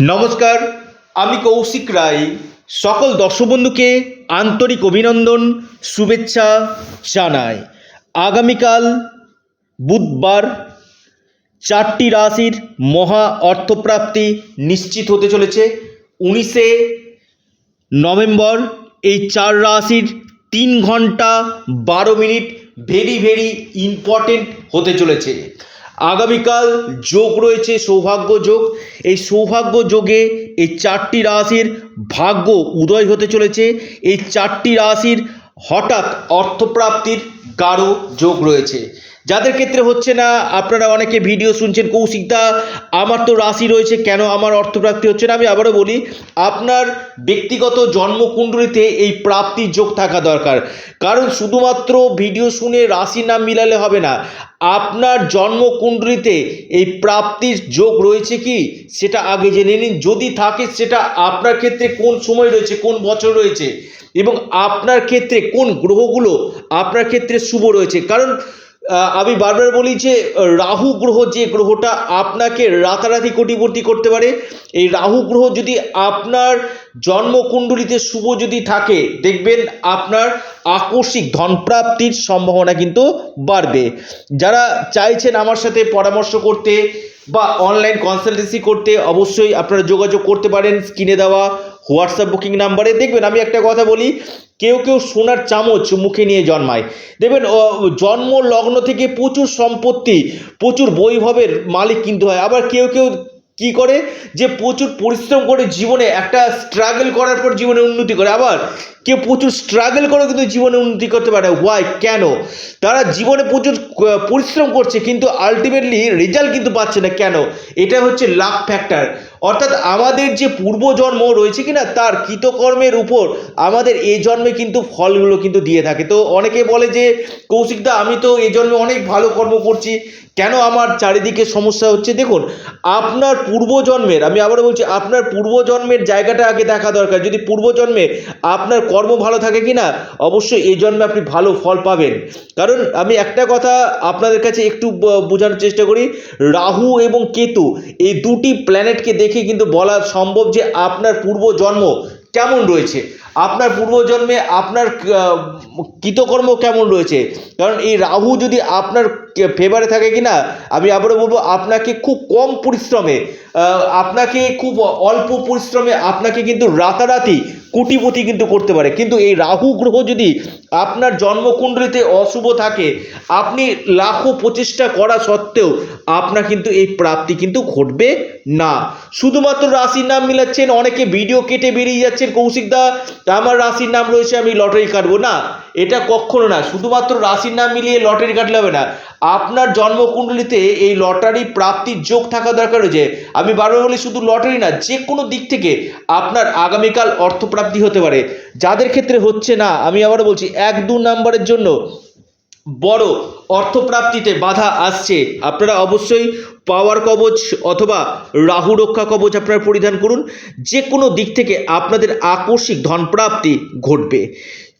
নমস্কার, আমি কৌশিক রায়। সকল দর্শক বন্ধুকে আন্তরিক অভিনন্দন, শুভেচ্ছা জানাই। আগামীকাল বুধবার চারটি রাশির মহা অর্থপ্রাপ্তি নিশ্চিত হতে চলেছে। উনিশে নভেম্বর এই চার রাশির তিন ঘণ্টা বারো মিনিট ভেরি ভেরি ইম্পর্টেন্ট হতে চলেছে। আগামীকাল যোগ রয়েছে, সৌভাগ্য যোগ। এই সৌভাগ্য যোগে এই চারটি রাশির ভাগ্য উদয় হতে চলেছে। এই চারটি রাশির হঠাৎ অর্থপ্রাপ্তির গাঢ় যোগ রয়েছে। যাদের ক্ষেত্রে হচ্ছে না, আপনারা অনেকে ভিডিও শুনছেন কৌশিকদা আমার তো রাশি রয়েছে, কেন আমার অর্থপ্রাপ্তি হচ্ছে না? আমি আবারও বলি, আপনার ব্যক্তিগত জন্মকুণ্ডলিতে এই প্রাপ্তির যোগ থাকা দরকার। কারণ শুধুমাত্র ভিডিও শুনে রাশি নাম মিলালে হবে না, আপনার জন্মকুণ্ডলিতে এই প্রাপ্তির যোগ রয়েছে কি? সেটা আগে জেনে নিন। যদি থাকে, সেটা আপনার ক্ষেত্রে কোন সময় রয়েছে, কোন বছর রয়েছে? এবং আপনার ক্ষেত্রে কোন গ্রহগুলো আপনার ক্ষেত্রে শুভ রয়েছে? কারণ আমি বারবার বলি যে, রাহু গ্রহ যে গ্রহটা আপনাকে রাতারাতি কোটিপতি করতে পারে, এই রাহু গ্রহ যদি আপনার জন্মকুণ্ডলিতে শুভ যদি থাকে, দেখবেন আপনার আকস্মিক ধনপ্রাপ্তির সম্ভাবনা কিন্তু বাড়বে। যারা চাইছেন আমার সাথে পরামর্শ করতে বা অনলাইন কনসালটেন্সি করতে, অবশ্যই আপনারা যোগাযোগ করতে পারেন, স্ক্রিনে দেওয়া হোয়াটসঅ্যাপ বুকিং নাম্বারে দেখবেন, আমি একটা কথা বলি, কেউ কেউ সোনার চামচ মুখে নিয়ে জন্মায়। দেখবেন জন্ম লগ্ন থেকে প্রচুর সম্পত্তি, প্রচুর বৈভবের মালিক কিন্তু হয়। আবার কেউ কেউ কি করে? যে প্রচুর পরিশ্রম করে জীবনে একটা স্ট্রাগল করার পর জীবনে উন্নতি করে। আবার কেউ প্রচুর স্ট্রাগল করে কিন্তু জীবনে উন্নতি করতে পারে। ওয়াই কেন? তারা জীবনে প্রচুর পরিশ্রম করছে, কিন্তু আলটিমেটলি রেজাল্ট কিন্তু পাচ্ছে না। কেন? এটা হচ্ছে লাক ফ্যাক্টর অর্থাৎ আমাদের যে পূর্বজন্ম রয়েছে কিনা, তার কৃতকর্মের উপর আমাদের এই জন্মে কিন্তু ফলগুলো কিন্তু দিয়ে থাকে। তো অনেকে বলে যে কৌশিকদা আমি তো এই জন্মে অনেক ভালো কর্ম করছি। কেন আমার চারিদিকে সমস্যা হচ্ছে? দেখুন, আপনার পূর্বজন্মের, আমি আবারও বলছি, আপনার পূর্বজন্মের জায়গাটা আগে দেখা দরকার। যদি পূর্বজন্মে আপনার কর্ম ভালো থাকে কি না অবশ্যই এই জন্মে আপনি ভালো ফল পাবেন। কারণ আমি একটা কথা আপনাদের কাছে একটু বোঝানোর চেষ্টা করি। রাহু এবং কেতু, এই দুটি প্ল্যানেটকে দেখে কিন্তু বলা সম্ভব যে আপনার পূর্বজন্ম কেমন রয়েছে? আপনার পূর্বজন্মে আপনার কৃতকর্ম কেমন রয়েছে? কারণ এই রাহু যদি আপনার ফেভারে থাকে কি না আমি আবারও বলব, আপনাকে খুব কম পরিশ্রমে আপনাকে খুব অল্প পরিশ্রমে আপনাকে কিন্তু রাতারাতি কোটিপতি কিন্তু করতে পারে। কিন্তু এই রাহু গ্রহ যদি আপনার জন্মকুণ্ডলিতে অশুভ থাকে, আপনি লাখো প্রচেষ্টা করা সত্ত্বেও আপনার কিন্তু এই প্রাপ্তি কিন্তু ঘটবে না। শুধুমাত্র রাশির নাম মিলাচ্ছেন, অনেকে ভিডিও কেটে বেরিয়ে যাচ্ছেন কৌশিকদা আমার রাশির নাম রয়েছে, আমি লটারি কাটবো, না। এটা কখনো না, শুধুমাত্র রাশির নাম মিলিয়ে লটারি কাটলে হবে না। আপনার জন্মকুণ্ডলিতে এই লটারি প্রাপ্তির যোগ থাকা দরকার রয়েছে। আমি বারবার বলি, শুধু লটারি না, যে কোনো দিক থেকে আপনার আগামীকাল অর্থপ্রাপ্তি হতে পারে। যাদের ক্ষেত্রে হচ্ছে না, আমি আবারও বলছি, এক দু নাম্বারের জন্য বড় অর্থপ্রাপ্তিতে বাধা আসছে। আপনারা অবশ্যই পাওয়ার কবচ অথবা রাহু রক্ষা কবচ আপনারা পরিধান করুন। যে কোনো দিক থেকে আপনাদের আকস্মিক ধনপ্রাপ্তি ঘটবে।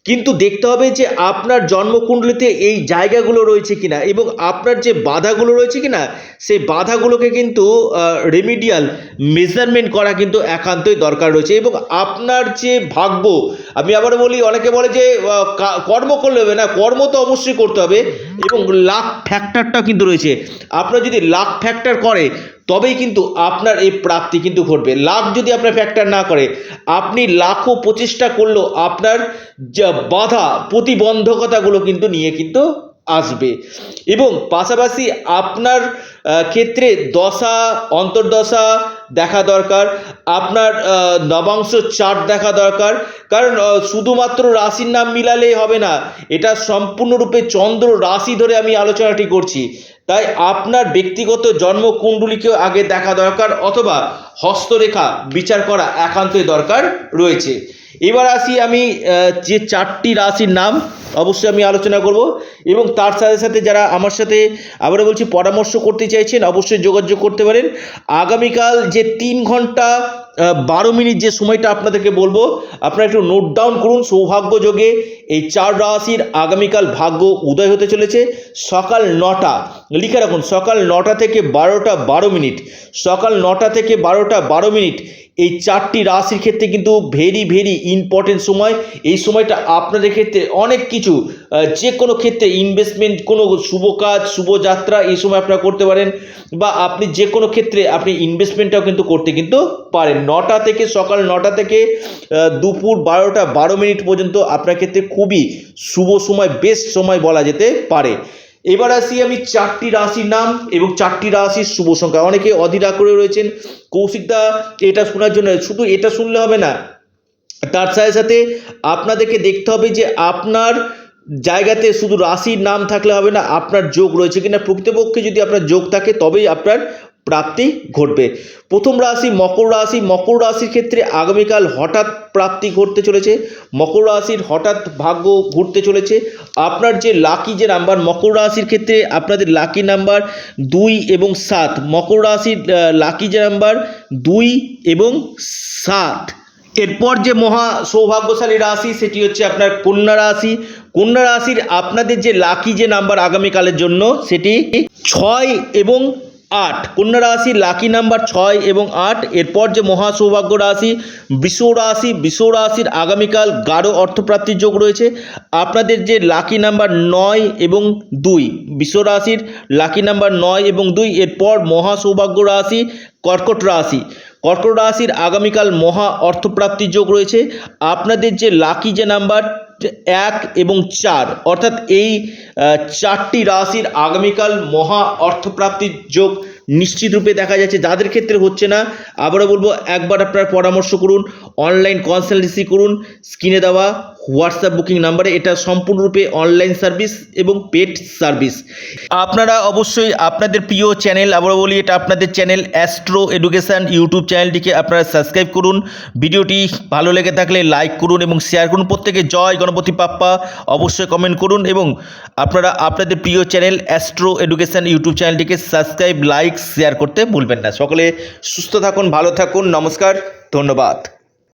কিন্তু দেখতে হবে যে আপনার জন্মকুণ্ডলিতে এই জায়গাগুলো রয়েছে কিনা এবং আপনার যে বাধাগুলো রয়েছে কিনা সেই বাধাগুলোকে কিন্তু রেমিডিয়াল মেজারমেন্ট করা কিন্তু একান্তই দরকার রয়েছে এবং আপনার যে ভাগ্য আমি আবার বলি অনেকে বলে যে কর্ম করলে হবে না কর্ম তো অবশ্যই করতে হবে এবং লাক ফ্যাক্টরটা কিন্তু রয়েছে। আপনার যদি লাক ফ্যাক্টর করে তবেই কিন্তু আপনার এই প্রাপ্তি কিন্তু ঘটবে। লাখ যদি আপনার ফ্যাক্টর না করে, আপনি লাখো প্রচেষ্টা করলেও আপনার যা বাধা প্রতিবন্ধকতাগুলো কিন্তু নিয়ে কিন্তু আসবে। এবং পাশাপাশি আপনার ক্ষেত্রে দশা, অন্তর্দশা দেখা দরকার। আপনার নবাংশ চার্ট দেখা দরকার। কারণ শুধুমাত্র রাশির নাম মিলালেই হবে না, এটা সম্পূর্ণরূপে চন্দ্র রাশি ধরে আমি আলোচনাটি করছি। তাই আপনার ব্যক্তিগত জন্মকুণ্ডলীকেও আগে দেখা দরকার অথবা হস্তরেখা বিচার করা একান্তই দরকার রয়েছে। এবার আসি আমি যে চারটি রাশির নাম অবশ্যই আমি আলোচনা করব এবং তার সাথে সাথে যারা আমার সাথে আবারও বলছি পরামর্শ করতে চাইছেন অবশ্যই যোগাযোগ করতে পারেন। আগামীকাল যে তিন ঘণ্টা বারো মিনিট যে সময়টা আপনাদেরকে বলব, আপনারা একটু নোট ডাউন করুন সৌভাগ্য যোগে এই চার রাশির আগামীকাল ভাগ্য উদয় হতে চলেছে। সকাল নটা, লিখে রাখুন, সকাল নটা থেকে বারোটা বারো মিনিট, সকাল নটা থেকে বারোটা বারো মিনিট, এই চারটি রাশির ক্ষেত্রে কিন্তু ভেরি ভেরি ইম্পর্টেন্ট সময়। এই সময়টা আপনাদের ক্ষেত্রে অনেক কিছু যে কোনো ক্ষেত্রে ইনভেস্টমেন্ট কোনো শুভ কাজ শুভযাত্রা এই সময় আপনারা করতে পারেন। বা আপনি যে কোনো ক্ষেত্রে আপনি ইনভেস্টমেন্টটাও কিন্তু করতে কিন্তু পারেন। নটা থেকে সকাল নটা থেকে দুপুর বারোটা বারো মিনিট পর্যন্ত আপনার ক্ষেত্রে খুবই শুভ সময় বেস্ট সময় বলা যেতে পারে। এবার আসি আমি চারটি রাশির নাম এবং চারটি রাশির শুভ সংখ্যা। অনেকে অধীরা করে রয়েছেন। কৌশিকদা এটা শোনার জন্য, শুধু এটা শুনলে হবে না, তার সাথে সাথে আপনাদেরকে দেখতে হবে যে আপনার জায়গাতে শুধু রাশির নাম থাকলে হবে না, আপনার যোগ রয়েছে কিনা। প্রকৃতপক্ষে যদি আপনার যোগ থাকে, তবেই আপনার প্রাপ্তি ঘটবে। প্রথম রাশি মকর রাশি। মকর রাশির ক্ষেত্রে আগামীকাল হঠাৎ প্রাপ্তি ঘটতে চলেছে। মকর রাশির হঠাৎ ভাগ্য ঘুরতে চলেছে। আপনার যে লাকি যে নাম্বার মকর রাশির ক্ষেত্রে আপনাদের লাকি নাম্বার দুই এবং সাত। মকর রাশির লাকি যে নাম্বার দুই এবং সাত। এরপর যে মহা সৌভাগ্যশালী রাশি, সেটি হচ্ছে আপনার কন্যা রাশি। কন্যা রাশির আপনাদের যে লাকি যে নাম্বার আগামীকালের জন্য, সেটি ছয় এবং আট। কন্যা রাশির লাকি নাম্বার ছয় এবং আট। এরপর যে মহা সৌভাগ্য রাশি বৃষ রাশি বৃষ রাশির আগামীকাল গাঢ় অর্থপ্রাপ্তির যোগ রয়েছে। আপনাদের যে লাকি নাম্বার নয় এবং দুই বৃষ রাশির লাকি নাম্বার নয় এবং দুই, এরপর মহা সৌভাগ্য রাশি, কর্কট রাশি। কর্কট রাশির আগামীকাল মহা অর্থপ্রাপ্তির যোগ রয়েছে। আপনাদের যে লাকি যে নাম্বার এক এবং চার, অর্থাৎ এই চারটি রাশির আগামীকাল মহা অর্থপ্রাপ্তির যোগ নিশ্চিত রূপে দেখা যাচ্ছে। যাদের ক্ষেত্রে হচ্ছে না, আবারও বলব, একবার আপনার পরামর্শ করুন অনলাইন কনসালটেন্সি করুন স্ক্রিনে দেওয়া। হোয়াটসঅ্যাপ বুকিং নাম্বারে এটা সম্পূর্ণরূপে অনলাইন সার্ভিস এবং পেড সার্ভিস আপনারা অবশ্যই আপনাদের প্রিয় চ্যানেল আবারও বলি, এটা আপনাদের চ্যানেল অ্যাস্ট্রো এডুকেশান ইউটিউব চ্যানেলটিকে আপনারা সাবস্ক্রাইব করুন। ভিডিওটি ভালো লেগে থাকলে লাইক করুন এবং শেয়ার করুন। প্রত্যেকে জয় গণপতি পাপ্পা অবশ্যই কমেন্ট করুন এবং আপনারা আপনাদের প্রিয় চ্যানেল অ্যাস্ট্রো এডুকেশান ইউটিউব চ্যানেলটিকে সাবস্ক্রাইব লাইক শেয়ার করতে ভুলবেন না। সকলে সুস্থ থাকুন, ভালো থাকুন, নমস্কার, ধন্যবাদ।